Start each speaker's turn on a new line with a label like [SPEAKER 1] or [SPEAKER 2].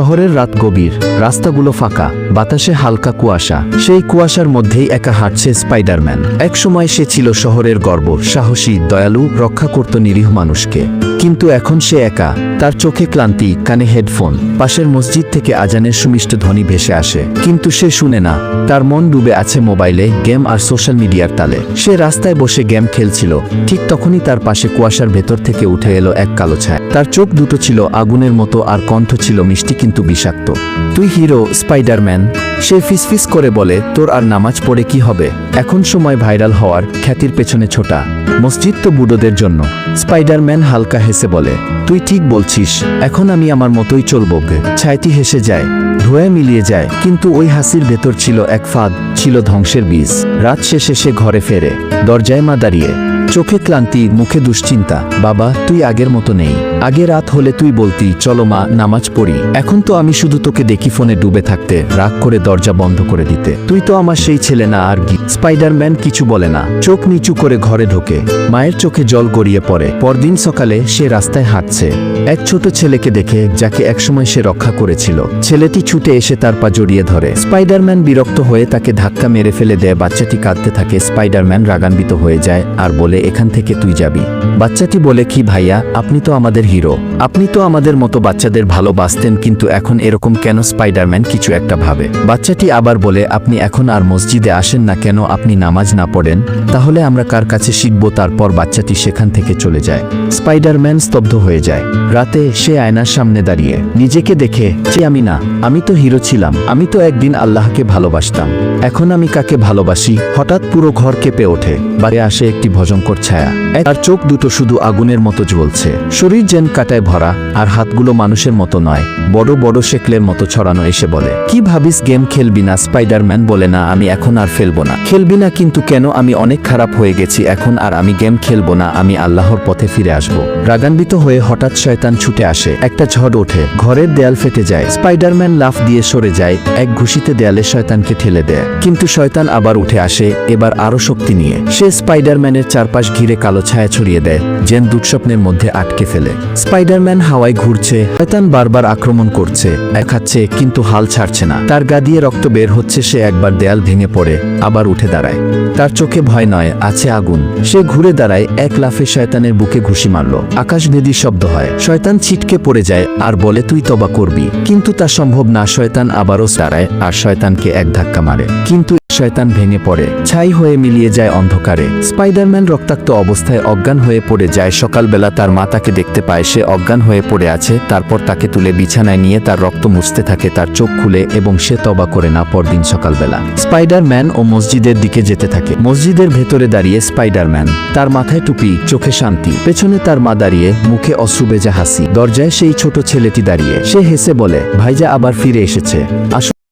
[SPEAKER 1] শহরের রাত গভীর, রাস্তাগুলো ফাঁকা, বাতাসে হালকা কুয়াশা। সেই কুয়াশার মধ্যেই একা হাঁটছে স্পাইডারম্যান। একসময় সে ছিল শহরের গর্ব, সাহসী, দয়ালু, রক্ষা করত নিরীহ মানুষকে। কিন্তু এখন সে একা। তার চোখে ক্লান্তি, কানে হেডফোন, পাশের মসজিদ থেকে আজানের সুমিষ্ট ধ্বনি ভেসে আসে। কিন্তু সে শুনে না। তার মন ডুবে আছে মোবাইলে, গেম আর সোশ্যাল মিডিয়ার তালে। সে রাস্তায় বসে গেম খেলছিল। ঠিক তখনই তার পাশে কুয়াশার ভেতর থেকে উঠে এলো এক কালো ছায়া। তার চোখ দুটো ছিল আগুনের মতো আর কণ্ঠ ছিল মিষ্টি কিন্তু বিষাক্ত। তুই হিরো, স্পাইডারম্যান? সে ফিসফিস করে বলে, তোর আর নামাজ পড়ে কি হবে? এখন সময় ভাইরাল হওয়ার, খ্যাতির পেছনে ছোটা। মসজিদ তো বুড়োদের জন্য। স্পাইডারম্যান হালকা হেসে বলে, তুই ঠিক বলছিস এখন আমি আমার মতোই চলব ছায়টি হেসে যায়, ধোয়া মিলিয়ে যায়, কিন্তু ওই হাসির ভেতর ছিল এক ফাঁদ, ছিল ধ্বংসের বীজ। রাত শেষে সে ঘরে ফেরে, দরজায় মা দাঁড়িয়ে। চোখে ক্লান্তি, মুখে দুশ্চিন্তা। বাবা, তুই আগের মতো নেই। আগে রাত হলে তুই বলতি, চলো মা, নামাজ পড়ি। এখন তো আমি শুধু তোকে দেখি ফোনে ডুবে থাকতে, রাগ করে দরজা বন্ধ করে দিতে। তুই তো আমার সেই ছেলে না, আর কি স্পাইডারম্যান কিছু বলে না। চোখ নিচু করে ঘরে ঢোকে। মায়ের চোখে জল গড়িয়ে পড়ে। পরদিন সকালে সে রাস্তায় হাঁটছে। এক ছোট ছেলেকে দেখে, যাকে একসময় সে রক্ষা করেছিল। ছেলেটি ছুটে এসে তার পা জড়িয়ে ধরে। স্পাইডারম্যান বিরক্ত হয়ে তাকে ধাক্কা মেরে ফেলে দেয়। বাচ্চাটি কাঁদতে থাকে। স্পাইডারম্যান রাগান্বিত হয়ে যায়, আর বলে এখান থেকে তুই যাবি। বাচ্চাটি বলে, কি ভাইয়া, আপনি তো আমাদের হিরো। আপনি তো আমাদের মতো বাচ্চাদের ভালোবাসতেন, কিন্তু এখন এরকম কেন স্পাইডারম্যান কিছু একটা ভাবে? বাচ্চাটি আবার বলে, আপনি এখন আর মসজিদে আসেন না কেন? আপনি নামাজ না পড়েন? তাহলে আমরা কার কাছে শিখব? তারপর বাচ্চাটি সেখান থেকে চলে যায়। স্পাইডারম্যান স্তব্ধ হয়ে যায়। রাতে সে আয়নার সামনে দাঁড়িয়ে, নিজেকে দেখে যে আমি না। আমি তো হিরো ছিলাম। আমি তো একদিন আল্লাহকে ভালোবাসতাম। এখন আমি কাকে ভালোবাসি? হঠাৎ পুরো ঘর কেঁপে ওঠে। বাড়ি আসে একটি ভজঙ্কর ছায়া। তার চোখ দুটো শুধু আগুনের মতো জ্বলছে। শরীর যেন কাটায় ভরা, আর হাতগুলো মানুষের মতো নয়। বড় বড় শেকলের মতো ছড়ানো এসে বলে, কি ভাবিস গেম খেলবি না, স্পাইডারম্যান? বলে, না, আমি এখন আর ফেলব না। খেলবি না, কিন্তু কেন? আমি অনেক খারাপ হয়ে গেছি, এখন আর আমি গেম খেলব না, আমি আল্লাহর পথে ফিরে আসব। রাগান্বিত হয়ে হঠাৎ শয়তান ছুটে আসে। একটা ঝড় ওঠে, ঘরের দেয়াল ফেটে যায়। স্পাইডারম্যান লাফ দিয়ে সরে যায়, এক ঘুষিতে দেয়ালে শয়তানকে ঠেলে দেয়। কিন্তু শয়তান আবার উঠে আসে, এবার আরও শক্তি নিয়ে। সে স্পাইডারম্যানের চারপাশ ঘিরে কালো ছায়া ছড়িয়ে দেয় জেন দুঃস্বপ্নের মধ্যে আটকে ফেলে। স্পাইডারম্যান হাওয়ায় ঘুরছে, শয়তান বারবার আক্রমণ করছে একাচ্ছে কিন্তু হাল ছাড়ছে না। তার গা দিয়ে রক্ত বের হচ্ছে, সে একবার দেয়াল ভেঙে পড়ে, আবার উঠে দাঁড়ায়। তার চোখে ভয় নয়, আছে আগুন। সে ঘুরে দাঁড়ায়, এক লাফে শয়তানের বুকে ঘুষি মারল। আকাশ ভেদি শব্দ হয়। শয়তান ছিটকে পড়ে যায়, আর বলে, তুই তবা করবি। কিন্তু তা সম্ভব না, শয়তান আবারও দাঁড়ায়, আর শয়তানকে এক ধাক্কা মারে। কিন্তু শয়তান ভেঙে পড়ে, ছাই হয়ে মিলিয়ে যায় অন্ধকারে। স্পাইডারম্যান রক্তাক্ত অবস্থায় অজ্ঞান হয়ে পড়ে যায়। সকালবেলা তার মা তাকে দেখতে পায়, সে অজ্ঞান হয়ে পড়ে আছে। তারপর তাকে তুলে বিছানায় নিয়ে তার রক্ত মুছতে থাকে, তার চোখ খুলে এবং সে তবা করে না পরদিন সকালবেলা। স্পাইডারম্যান ও মসজিদের দিকে যেতে থাকে। মসজিদের ভেতরে দাঁড়িয়ে স্পাইডারম্যান তার মাথায় টুপি, চোখে শান্তি। পেছনে তার মা দাঁড়িয়ে মুখে অশ্রুবেজা হাসি। দরজায় সেই ছোট ছেলেটি দাঁড়িয়ে, সে হেসে বলে, ভাইজা আবার ফিরে এসেছে। আসো।